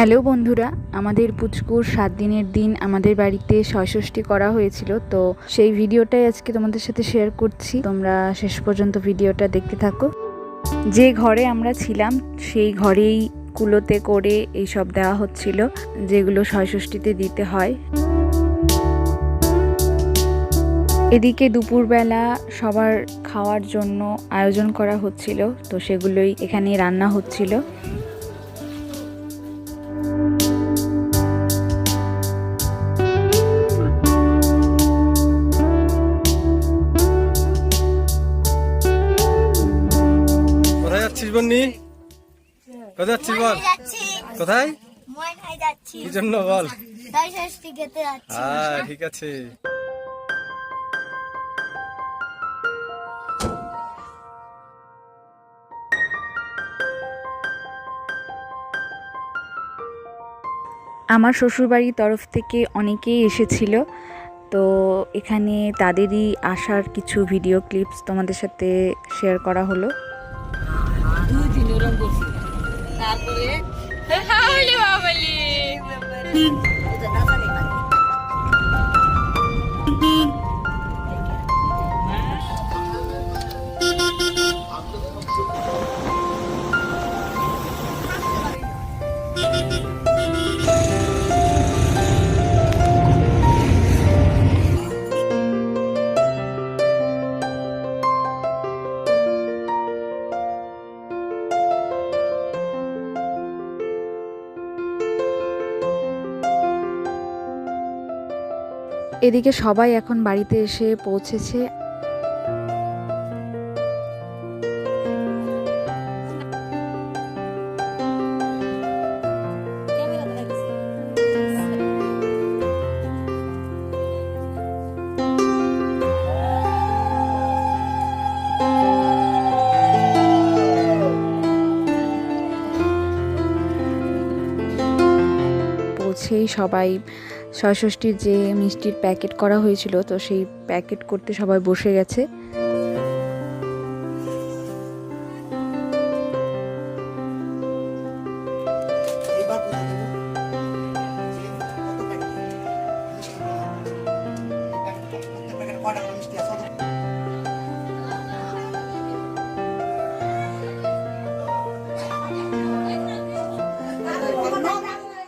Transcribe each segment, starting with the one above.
Hello বন্ধুরা, আমাদের পুচকুর সাত দিনের দিন আমাদের বাড়িতে ছয়ষষ্ঠী করা হয়েছিল, তো সেই ভিডিওটাই আজকে তোমাদের সাথে শেয়ার করছি। তোমরা শেষ পর্যন্ত ভিডিওটা দেখতে থাকো। যে ঘরে আমরা ছিলাম, সেই ঘরেই কুলোতে করে এইসব দেওয়া হচ্ছিল, যেগুলো ছয়ষষ্ঠীতে দিতে হয়। এদিকে দুপুরবেলা সবার খাওয়ার জন্য আয়োজন করা হচ্ছিল, তো সেগুলোই এখানে রান্না হচ্ছিল। বন্নি কোথায় যাচ্ছিস বল? কোথায়? কি জন্য বল? হ্যাঁ ঠিক আছে। আমার শ্বশুরবাড়ির তরফ থেকে অনেকেই এসেছিল। তো এখানে তাদেরই আসার কিছু ভিডিও ক্লিপস তোমাদের সাথে শেয়ার করা হলো। Natalie. How are? এদিকে সবাই এখন বাড়িতে এসে পৌঁছেছে। পৌঁছেই সবাই ছয়ষষ্ঠীর যে মিষ্টির প্যাকেট করা হয়েছিল তো সেই প্যাকেট করতে সবাই বসে গেছে।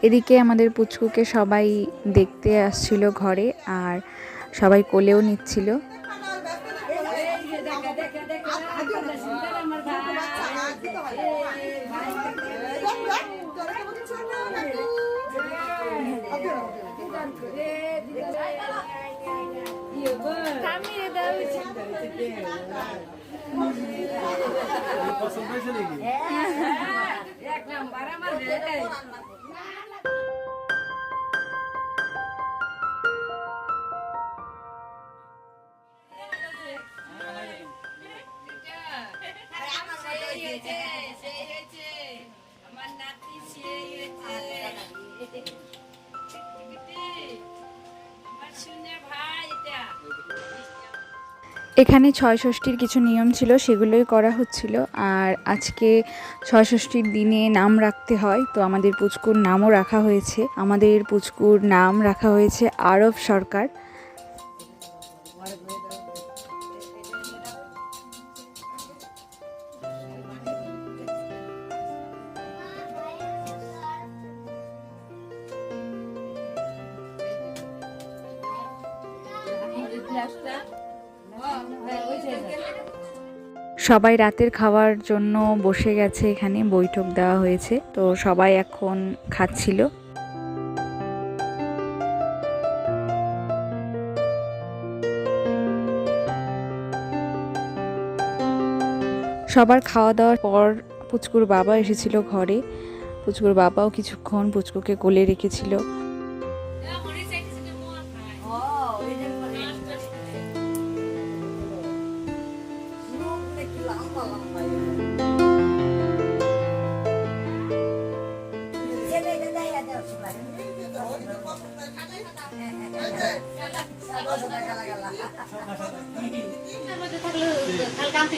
এদিকে আমাদের পুচকুকে সবাই দেখতে আসছিল ঘরে আর সবাই কোলেও নিচ্ছিল। এখানে ছয়ষষ্ঠীর কিছু নিয়ম ছিল, সেগুলোই করা হচ্ছিল। আর আজকে ছয়ষষ্ঠীর দিনে নাম রাখতে হয়, তো আমাদের পুচকুর নামও রাখা হয়েছে। আমাদের পুচকুর নাম রাখা হয়েছে আরব সরকার। সবাই রাতের খাওয়ার জন্য বসে গেছে, এখানে বৈঠক দেওয়া হয়েছে, তো সবাই এখন খাচ্ছিল। সবার খাওয়া দাওয়ার পর পুচকুর বাবা এসেছিল ঘরে। পুচকুর বাবাও কিছুক্ষণ পুচকুকে কোলে রেখেছিল।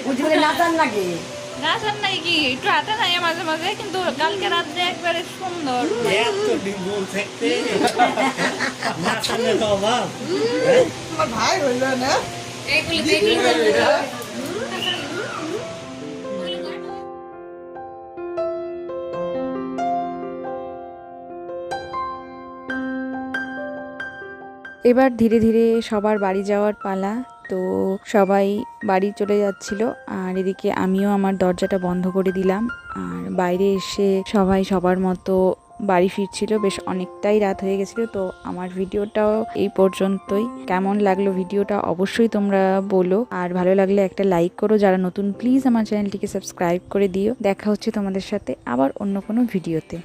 বুঝবে নাচান লাগে। গাছ আর কি? একটু হাতে নাই মাঝে মাঝে কিন্তু কালকে রাত্রে একবারে সুন্দর। এত ডিম্বুল থাকতে না অভাব। আমার ভাই হইল না? এইগুলি দেখলি এবার ধীরে ধীরে সবার বাড়ি যাওয়ার পালা। তো সবাই বাড়ি চলে যাচ্ছিল, আর এদিকে আমিও আমার দরজাটা বন্ধ করে দিলাম। আর বাইরে এসে সবাই সবার মতো বাড়ি ফিরছিল। বেশ অনেকটাই রাত হয়ে গেছিল, তো আমার ভিডিওটাও এই পর্যন্তই। কেমন লাগল ভিডিওটা অবশ্যই তোমরা বলো, আর ভালো লাগলে একটা লাইক করো। যারা নতুন, প্লিজ আমার চ্যানেলটিকে সাবস্ক্রাইব করে দিও। দেখা হচ্ছে তোমাদের সাথে আবার অন্য কোনো ভিডিওতে।